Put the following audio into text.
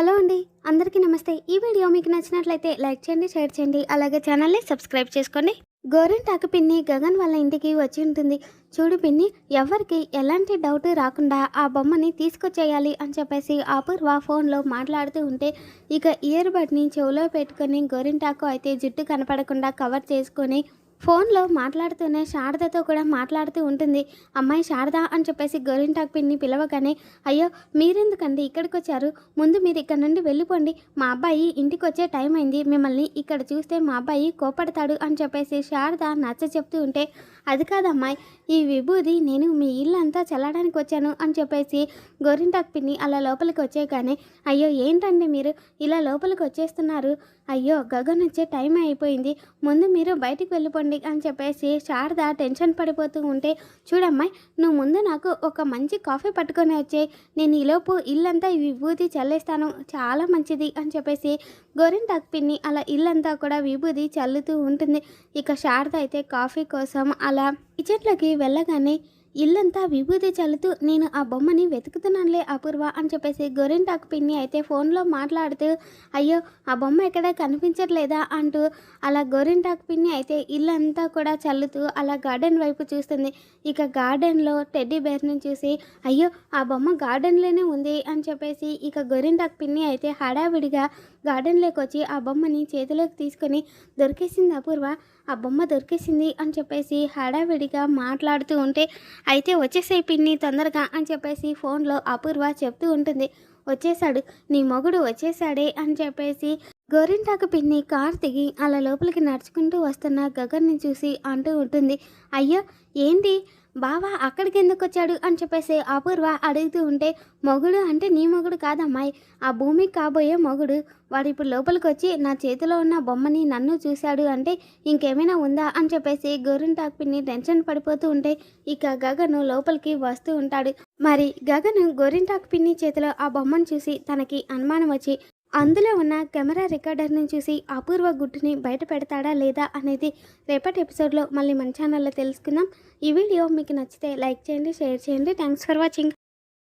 Hello అండి అందరికీ నమస్తే. ఈ వీడియో మీకు నచ్చినట్లయితే లైక్ చేయండి షేర్ చేయండి. అలాగే ఛానల్ని సబ్స్క్రైబ్ చేసుకోండి. గోరింటాకు పిన్ని గగన్ వాళ్ళ ఇంటికి వచ్చి ఉంటుంది. చూడు పిన్ని ఎవరికి ఎలాంటి డౌట్ రాకుండా ఆ బొమ్మని తీసుకొచ్చేయాలి అని చెప్పేసి అపూర్వ ఫోన్లో మాట్లాడుతూ ఉంటే ఇక ఇయర్ బడ్ని చెవిలో పెట్టుకొని గోరింటాకు అయితే జుట్టు కనపడకుండా కవర్ చేసుకొని ఫోన్లో మాట్లాడుతూనే శారదతో కూడా మాట్లాడుతూ ఉంటుంది అమ్మాయి శారద అని చెప్పేసి గోరింటాకు పిన్ని పిలవగానే అయ్యో మీరెందుకండి ఇక్కడికి వచ్చారు ముందు మీరు ఇక్కడ నుండి వెళ్ళిపోండి. మా అబ్బాయి ఇంటికి వచ్చే టైం అయింది. మిమ్మల్ని ఇక్కడ చూస్తే మా అబ్బాయి కోపడతాడు అని చెప్పేసి శారద నచ్చ చెప్తూ ఉంటే అది కాదమ్మాయి ఈ విభూది నేను మీ ఇల్లంతా చల్లడానికి వచ్చాను అని చెప్పేసి గోరింటాకు పిన్ని అలా లోపలికి వచ్చేగానే అయ్యో ఏంటండి మీరు ఇలా లోపలికి వచ్చేస్తున్నారు? అయ్యో గగన్ వచ్చే టైం అయిపోయింది. ముందు మీరు బయటికి వెళ్ళిపోండి. అని చెప్పేసి శారద టెన్షన్ పడిపోతూ ఉంటే చూడమ్మాయి నువ్వు ముందు నాకు ఒక మంచి కాఫీ పట్టుకొని వచ్చే. నేను ఈలోపు ఇల్లంతా విభూతి చల్లేస్తాను. చాలా మంచిది అని చెప్పేసి గోరింటాకు పిన్ని అలా ఇల్లంతా కూడా విభూది చల్లుతూ ఉంటుంది. ఇక శారద అయితే కాఫీ కోసం అలా కిచెన్లోకి వెళ్ళగానే ఇల్లంతా విభూతి చల్లుతూ నేను ఆ బొమ్మని వెతుకుతున్నానులే అపూర్వ అని చెప్పేసి గోరింటాకు పిన్ని అయితే ఫోన్లో మాట్లాడుతూ అయ్యో ఆ బొమ్మ ఎక్కడ కనిపించట్లేదా? అంటూ అలా గోరింటాకు పిన్ని అయితే ఇల్లంతా కూడా చల్లుతూ అలా గార్డెన్ వైపు చూస్తుంది. ఇక గార్డెన్లో టెడ్డీ బేర్ని చూసి అయ్యో ఆ బొమ్మ గార్డెన్లోనే ఉంది అని చెప్పేసి ఇక గోరింటాకు పిన్ని అయితే హడావిడిగా గార్డెన్లోకి వచ్చి ఆ బొమ్మని చేతిలోకి తీసుకొని దొరికేసింది అపూర్వ ఆ బొమ్మ దొరికేసింది అని చెప్పేసి హడావిడిగా మాట్లాడుతూ ఉంటే అయితే వచ్చేసే పిన్ని తొందరగా అని చెప్పేసి ఫోన్లో అపూర్వ చెప్తూ ఉంటుంది. వచ్చేసాడు నీ మొగుడు వచ్చేసాడే అని చెప్పేసి గోరింటాకు పిన్ని కార్ దిగి అలా లోపలికి నడుచుకుంటూ వస్తున్న గగన్ని చూసి అంటూ ఉంటుంది అయ్యో ఏంటి? బావా అక్కడికి ఎందుకు వచ్చాడు? అని చెప్పేసి అపూర్వ అడుగుతూ ఉంటే మొగుడు అంటే నీ మొగుడు కాదమ్మాయి ఆ భూమికి కాబోయే మొగుడు. వాడు ఇప్పుడు లోపలికి వచ్చి నా చేతిలో ఉన్న బొమ్మని నన్ను చూశాడు అంటే ఇంకేమైనా ఉందా? అని చెప్పేసి గోరింటాకు పిన్ని టెన్షన్ పడిపోతూ ఉంటే ఇక గగను లోపలికి వస్తూ ఉంటాడు. మరి గగను గోరింటాకు పిన్ని చేతిలో ఆ బొమ్మను చూసి తనకి అనుమానం వచ్చి అందులో ఉన్న కెమెరా రికార్డర్ని చూసి అపూర్వ గుట్టుని బయట పెడతాడా లేదా అనేది రేపటి ఎపిసోడ్లో మళ్ళీ మన ఛానల్లో తెలుసుకుందాం. ఈ వీడియో మీకు నచ్చితే లైక్ చేయండి షేర్ చేయండి. Thanks for watching